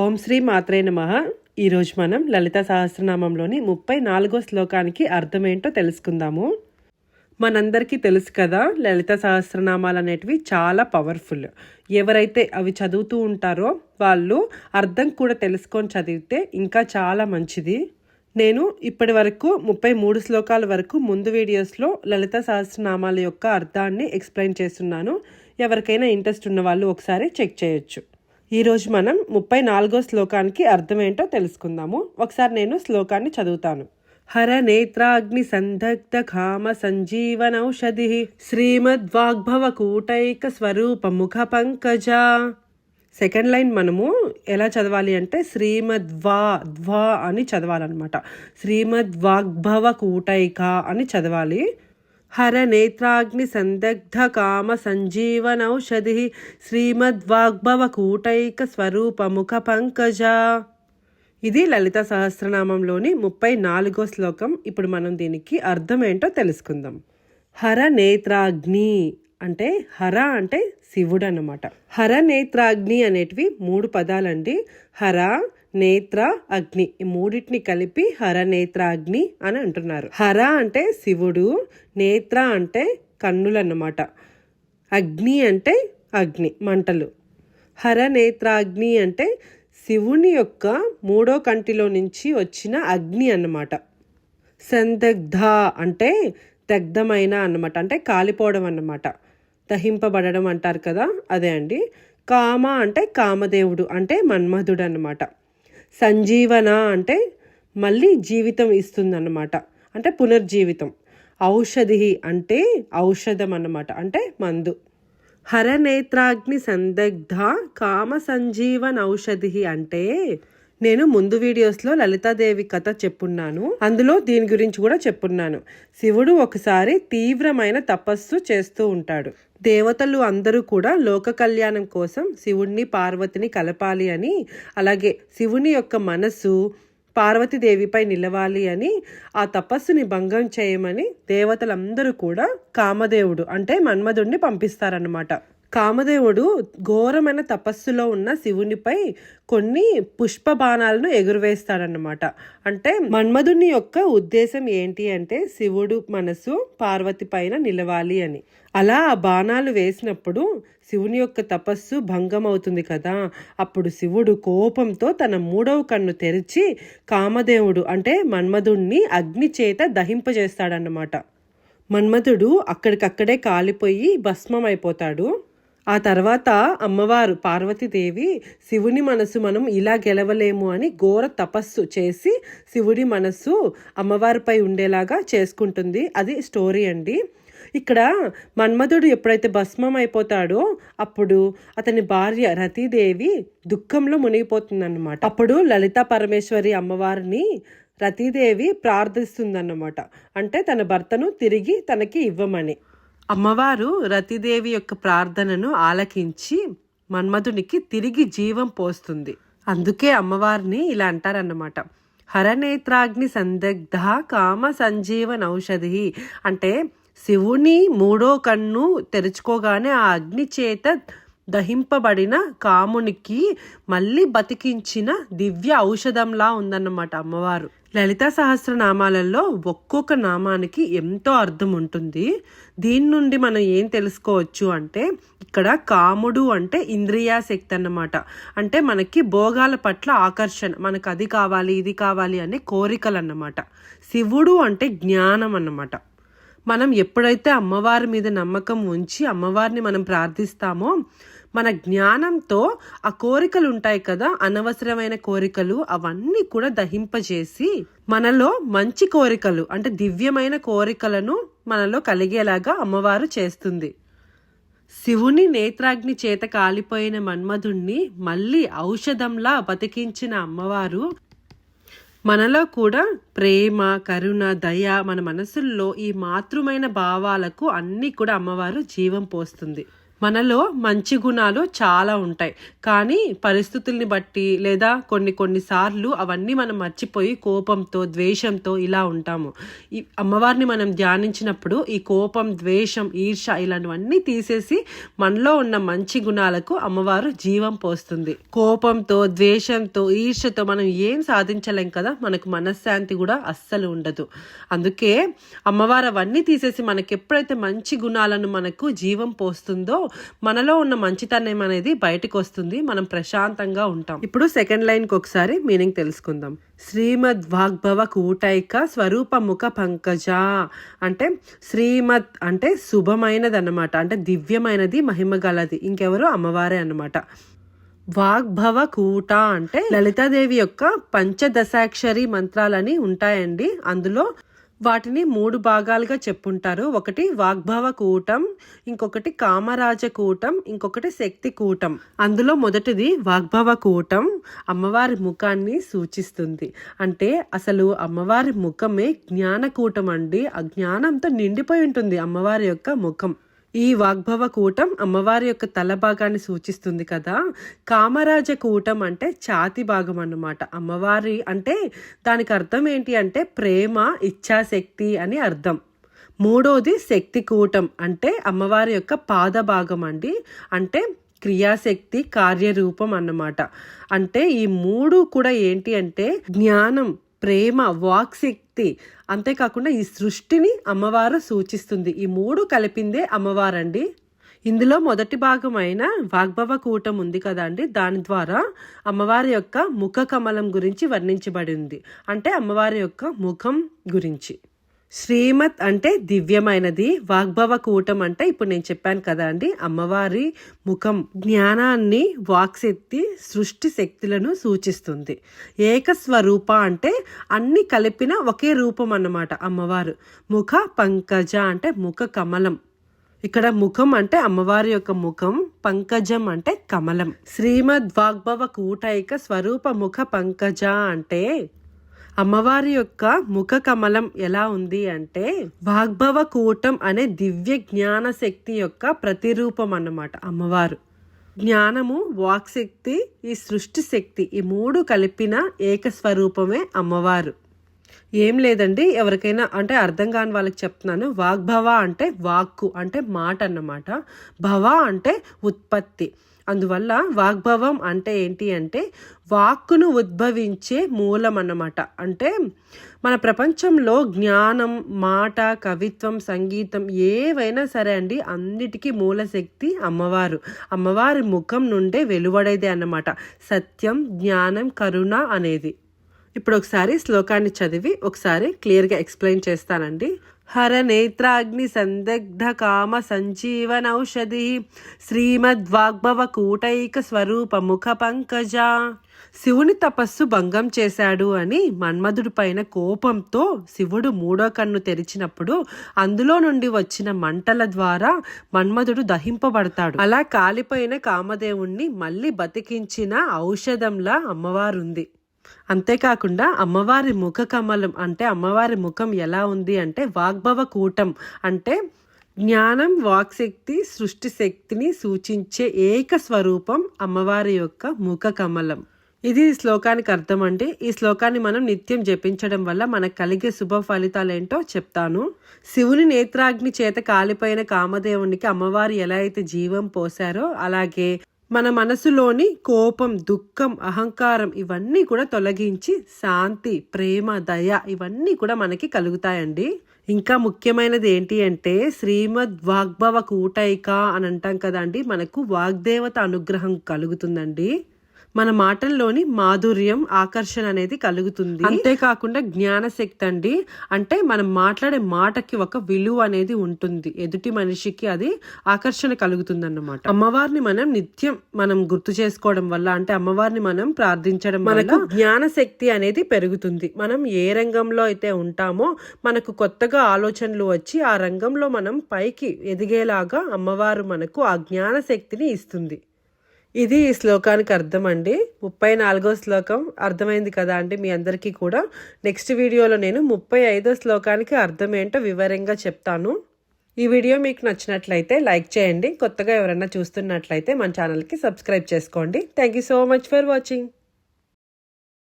ఓం శ్రీ మాత్రే నమ. ఈరోజు మనం లలిత సహస్రనామంలోని ముప్పై నాలుగో శ్లోకానికి అర్థమేంటో తెలుసుకుందాము. మనందరికీ తెలుసు కదా లలిత సహస్రనామాలు అనేటివి చాలా పవర్ఫుల్. ఎవరైతే అవి చదువుతూ ఉంటారో వాళ్ళు అర్థం కూడా తెలుసుకొని చదివితే ఇంకా చాలా మంచిది. నేను ఇప్పటి వరకు ముప్పై మూడు శ్లోకాల వరకు ముందు వీడియోస్లో లలిత సహస్రనామాల యొక్క అర్థాన్ని ఎక్స్ప్లెయిన్ చేస్తున్నాను. ఎవరికైనా ఇంట్రెస్ట్ ఉన్న వాళ్ళు ఒకసారి చెక్ చేయొచ్చు. ఈరోజు మనం ముప్పై నాలుగో శ్లోకానికి అర్థమేంటో తెలుసుకుందాము. ఒకసారి నేను శ్లోకాన్ని చదువుతాను. హర నేత్రాగ్ని సందగ్ధ కామ సంజీవనౌషధి శ్రీమద్వాగ్భవ కూటైక స్వరూప ముఖ పంకజ. సెకండ్ లైన్ మనము ఎలా చదవాలి అంటే శ్రీమద్వా ద్వా అని చదవాలన్నమాట. శ్రీమద్వాగ్భవ కూటైక అని చదవాలి. హర నేత్రాగ్ని సందగ్ధ కామ సంజీవనౌషధి శ్రీమద్వాగ్భవ కూటైక పంకజ ఇది లలిత సహస్రనామంలోని ముప్పై నాలుగో శ్లోకం. ఇప్పుడు మనం దీనికి అర్థం ఏంటో తెలుసుకుందాం. హర నేత్రాగ్ని అంటే హర అంటే శివుడు అన్నమాట హర నేత్రాగ్ని అనేటివి మూడు పదాలండి. హర నేత్ర అగ్ని. ఈ మూడింటిని కలిపి హర నేత్రాగ్ని అని అంటున్నారు. హర అంటే శివుడు నేత్ర అంటే కన్నులు అన్నమాట అగ్ని అంటే అగ్ని మంటలు. హర నేత్రాగ్ని అంటే శివుని యొక్క మూడో కంటిలో నుంచి వచ్చిన అగ్ని అన్నమాట. సందగ్ధ అంటే దగ్ధమైన అన్నమాట. అంటే కాలిపోవడం అన్నమాట. దహింపబడడం అంటారు కదా అదే అండి. కామ అంటే కామదేవుడు అంటే మన్మధుడు అన్నమాట. సంజీవన అంటే మళ్ళీ జీవితం ఇస్తుందన్నమాట. అంటే పునర్జీవితం. ఔషధి అంటే ఔషధం అన్నమాట అంటే మందు. హరనేత్రాగ్ని సందగ్ధ కామ సంజీవన్ ఔషధి అంటే నేను ముందు వీడియోస్లో లలితాదేవి కథ చెప్పున్నాను. అందులో దీని గురించి కూడా చెప్పున్నాను. శివుడు ఒకసారి తీవ్రమైన తపస్సు చేస్తూ ఉంటాడు. దేవతలు అందరూ కూడా లోక కళ్యాణం కోసం శివుణ్ణి పార్వతిని కలపాలి అని అలాగే శివుని యొక్క మనస్సు పార్వతీదేవిపై నిలవాలి అని ఆ తపస్సుని భంగం చేయమని దేవతలందరూ కూడా కామదేవుడు అంటే మన్మధుడిని పంపిస్తారన్నమాట. కామదేవుడు ఘోరమైన తపస్సులో ఉన్న శివునిపై కొన్ని పుష్ప బాణాలను ఎగురవేస్తాడన్నమాట. అంటే మన్మధుని యొక్క ఉద్దేశం ఏంటి అంటే శివుడు మనసు పార్వతి పైన నిలవాలి అని. అలా ఆ బాణాలు వేసినప్పుడు శివుని యొక్క తపస్సు భంగం అవుతుంది కదా. అప్పుడు శివుడు కోపంతో తన మూడవ కన్ను తెరిచి కామదేవుడు అంటే మన్మధుణ్ణి అగ్ని చేత దహింపజేస్తాడన్నమాట. మన్మధుడు అక్కడికక్కడే కాలిపోయి భస్మం అయిపోతాడు ఆ తర్వాత అమ్మవారు పార్వతీదేవి శివుని మనసు మనం ఇలా గెలవలేము అని ఘోర తపస్సు చేసి శివుడి మనస్సు అమ్మవారిపై ఉండేలాగా చేసుకుంటుంది. అది స్టోరీ అండి. ఇక్కడ మన్మధుడు ఎప్పుడైతే భస్మం అయిపోతాడో అప్పుడు అతని భార్య రతీదేవి దుఃఖంలో మునిగిపోతుందన్నమాట. అప్పుడు లలితా పరమేశ్వరి అమ్మవారిని రతీదేవి ప్రార్థిస్తుందన్నమాట. అంటే తన భర్తను తిరిగి తనకి ఇవ్వమని. అమ్మవారు రతిదేవి యొక్క ప్రార్థనను ఆలకించి మన్మధునికి తిరిగి జీవం పోస్తుంది. అందుకే అమ్మవారిని ఇలా అంటారన్నమాట. హరనేత్రాగ్ని సందగ్ధ కామ సంజీవన్ ఔషధి అంటే శివుని మూడో కన్ను తెరుచుకోగానే ఆ అగ్ని చేత దహింపబడిన కామునికి మళ్ళీ బతికించిన దివ్య ఔషధంలా ఉందన్నమాట అమ్మవారు. లలిత సహస్రనామాలలో ఒక్కొక్క నామానికి ఎంతో అర్థం ఉంటుంది. దీని నుండి మనం ఏం తెలుసుకోవచ్చు అంటే ఇక్కడ కాముడు అంటే ఇంద్రియాశక్తి అన్నమాట. అంటే మనకి భోగాల పట్ల ఆకర్షణ మనకు అది కావాలి ఇది కావాలి అనే కోరికలు అన్నమాట. శివుడు అంటే జ్ఞానం అన్నమాట. మనం ఎప్పుడైతే అమ్మవారి మీద నమ్మకం ఉంచి అమ్మవారిని మనం ప్రార్థిస్తామో మన జ్ఞానంతో ఆ కోరికలు ఉంటాయి కదా అనవసరమైన కోరికలు అవన్నీ కూడా దహింపజేసి మనలో మంచి కోరికలు అంటే దివ్యమైన కోరికలను మనలో కలిగేలాగా అమ్మవారు చేస్తుంది. శివుని నేత్రాగ్ని చేత కాలిపోయిన మన్మధుణ్ణి మళ్ళీ ఔషధంలా బతికించిన అమ్మవారు మనలో కూడా ప్రేమ కరుణ దయ మన మనసుల్లో ఈ మాతృమైన భావాలకు అన్నీ కూడా అమ్మవారు జీవం పోస్తుంది. మనలో మంచి గుణాలు చాలా ఉంటాయి. కానీ పరిస్థితుల్ని బట్టి లేదా కొన్ని కొన్నిసార్లు అవన్నీ మనం మర్చిపోయి కోపంతో ద్వేషంతో ఇలా ఉంటాము. ఈ అమ్మవారిని మనం ధ్యానించినప్పుడు ఈ కోపం ద్వేషం ఈర్ష ఇలాంటివన్నీ తీసేసి మనలో ఉన్న మంచి గుణాలకు అమ్మవారు జీవం పోస్తుంది. కోపంతో ద్వేషంతో ఈర్షతో మనం ఏం సాధించలేం కదా మనకు మనశ్శాంతి కూడా అస్సలు ఉండదు. అందుకే అమ్మవారు అవన్నీ తీసేసి మనకి ఎప్పుడైతే మంచి గుణాలను మనకు జీవం పోస్తుందో మనలో ఉన్న మంచితనం అనేది బయటకు వస్తుంది. మనం ప్రశాంతంగా ఉంటాం. ఇప్పుడు సెకండ్ లైన్కి ఒకసారి మీనింగ్ తెలుసుకుందాం. శ్రీమద్ వాగ్భవ కూటైక స్వరూప ముఖ పంకజ అంటే శ్రీమద్ అంటే శుభమైనది అన్నమాట అంటే దివ్యమైనది మహిమ గలది ఇంకెవరు అమ్మవారే అన్నమాట. వాగ్భవ కూట అంటే లలితాదేవి యొక్క పంచదశాక్షరి మంత్రాలని ఉంటాయండి. అందులో వాటిని మూడు భాగాలుగా చెప్పుంటారు. ఒకటి వాగ్భవ కూటం ఇంకొకటి కామరాజ కూటం ఇంకొకటి శక్తి కూటం. అందులో మొదటిది వాగ్భవ కూటం అమ్మవారి ముఖాన్ని సూచిస్తుంది. అంటే అసలు అమ్మవారి ముఖమే జ్ఞానకూటం అండి. ఆ జ్ఞానంతో నిండిపోయి ఉంటుంది అమ్మవారి యొక్క ముఖం. ఈ వాగ్భవ కూటం అమ్మవారి యొక్క తల భాగాన్ని సూచిస్తుంది కదా. కామరాజ కూటం అంటే ఛాతి భాగం అన్నమాట. అమ్మవారి అంటే దానికి అర్థం ఏంటి అంటే ప్రేమ ఇచ్ఛాశక్తి అని అర్థం. మూడోది శక్తి కూటం అంటే అమ్మవారి యొక్క పాద భాగం అండి. అంటే క్రియాశక్తి కార్యరూపం అన్నమాట. అంటే ఈ మూడు కూడా ఏంటి అంటే జ్ఞానం ప్రేమ వాక్శక్తి అంతేకాకుండా ఈ సృష్టిని అమ్మవారు సూచిస్తుంది. ఈ మూడు కలిపిందే అమ్మవారండి. ఇందులో మొదటి భాగమైన వాగ్భవ కూటం ఉంది కదండి దాని ద్వారా అమ్మవారి యొక్క ముఖ కమలం గురించి వర్ణించబడింది. అంటే అమ్మవారి యొక్క ముఖం గురించి. శ్రీమత్ అంటే దివ్యమైనది. వాగ్భవ కూటం అంటే ఇప్పుడు నేను చెప్పాను కదా అండి అమ్మవారి ముఖం జ్ఞానాన్ని వాక్శక్తి సృష్టి శక్తులను సూచిస్తుంది. ఏకస్వరూప అంటే అన్ని కలిపిన ఒకే రూపం అన్నమాట అమ్మవారు. ముఖ పంకజ అంటే ముఖ కమలం. ఇక్కడ ముఖం అంటే అమ్మవారి యొక్క ముఖం పంకజం అంటే కమలం. శ్రీమద్ వాగ్భవ కూటైక స్వరూప ముఖ పంకజ అంటే అమ్మవారి యొక్క ముఖ కమలం ఎలా ఉంది అంటే వాగ్భవ కూటం అనే దివ్య జ్ఞాన శక్తి యొక్క ప్రతిరూపం అన్నమాట అమ్మవారు. జ్ఞానము వాక్శక్తి ఈ సృష్టి శక్తి ఈ మూడు కలిపిన ఏకస్వరూపమే అమ్మవారు. ఏం లేదండి ఎవరికైనా అంటే అర్థం కాని వాళ్ళకి చెప్తున్నాను. వాగ్భవ అంటే వాక్కు అంటే మాట అన్నమాట భవ అంటే ఉత్పత్తి. అందువల్ల వాగ్భవం అంటే ఏంటి అంటే వాక్కును ఉద్భవించే మూలం అన్నమాట అంటే మన ప్రపంచంలో జ్ఞానం మాట కవిత్వం సంగీతం ఏవైనా సరే అండి అన్నిటికీ మూల శక్తి అమ్మవారు. అమ్మవారి ముఖం నుండే వెలువడేదే అన్నమాట. సత్యం జ్ఞానం కరుణ అనేది. ఇప్పుడు ఒకసారి శ్లోకాన్ని చదివి ఒకసారి క్లియర్గా ఎక్స్ప్లెయిన్ చేస్తానండి. హర నేత్రాగ్ని సందగ్ధ కామ సంజీవనౌషధి శ్రీమద్వాగ్భవ కూటైక స్వరూప ముఖ పంకజ శివుని తపస్సు భంగం చేశాడు అని మన్మధుడి పైన కోపంతో శివుడు మూడో కన్ను తెరిచినప్పుడు అందులో నుండి వచ్చిన మంటల ద్వారా మన్మధుడు దహింపబడతాడు. అలా కాలిపోయిన కామదేవుణ్ణి మళ్ళీ బతికించిన ఔషధంలా అమ్మవారుంది. అంతేకాకుండా అమ్మవారి ముఖ కమలం అంటే అమ్మవారి ముఖం ఎలా ఉంది అంటే వాగ్భవ కూటం అంటే జ్ఞానం వాక్శక్తి సృష్టి శక్తిని సూచించే ఏక స్వరూపం అమ్మవారి యొక్క ముఖ కమలం ఇది శ్లోకానికి అర్థం అండి. ఈ శ్లోకాన్ని మనం నిత్యం జపించడం వల్ల మనకు కలిగే శుభ ఫలితాలు ఏంటో చెప్తాను. శివుని నేత్రాగ్ని చేత కాలిపోయిన కామదేవునికి అమ్మవారు ఎలా అయితే జీవం పోసారో అలాగే మన మనసులోని కోపం దుఃఖం అహంకారం ఇవన్నీ కూడా తొలగించి శాంతి ప్రేమ దయ ఇవన్నీ కూడా మనకి కలుగుతాయండి. ఇంకా ముఖ్యమైనది ఏంటి అంటే శ్రీమద్ వాగ్భవ కూటైక అని అంటాం కదండి. మనకు వాగ్దేవత అనుగ్రహం కలుగుతుందండి. మన మాటల్లోని మాధుర్యం ఆకర్షణ అనేది కలుగుతుంది. అంతేకాకుండా జ్ఞానశక్తి అండి. అంటే మనం మాట్లాడే మాటకి ఒక విలువ అనేది ఉంటుంది. ఎదుటి మనిషికి అది ఆకర్షణ కలుగుతుంది అన్నమాట అమ్మవారిని మనం నిత్యం మనం గుర్తు చేసుకోవడం వల్ల అంటే అమ్మవారిని మనం ప్రార్థించడం మనకు జ్ఞానశక్తి అనేది పెరుగుతుంది. మనం ఏ రంగంలో అయితే ఉంటామో మనకు కొత్తగా ఆలోచనలు వచ్చి ఆ రంగంలో మనం పైకి ఎదిగేలాగా అమ్మవారు మనకు ఆ జ్ఞానశక్తిని ఇస్తుంది. ఇది ఈ శ్లోకానికి అర్థం అండి ముప్పై నాలుగో శ్లోకం అర్థమైంది కదా అండి మీ అందరికీ కూడా. నెక్స్ట్ వీడియోలో నేను ముప్పై ఐదో శ్లోకానికి అర్థం ఏంటో వివరంగా చెప్తాను. ఈ వీడియో మీకు నచ్చినట్లయితే లైక్ చేయండి. కొత్తగా ఎవరైనా చూస్తున్నట్లయితే మన ఛానల్కి సబ్స్క్రైబ్ చేసుకోండి. Thank you so much for watching.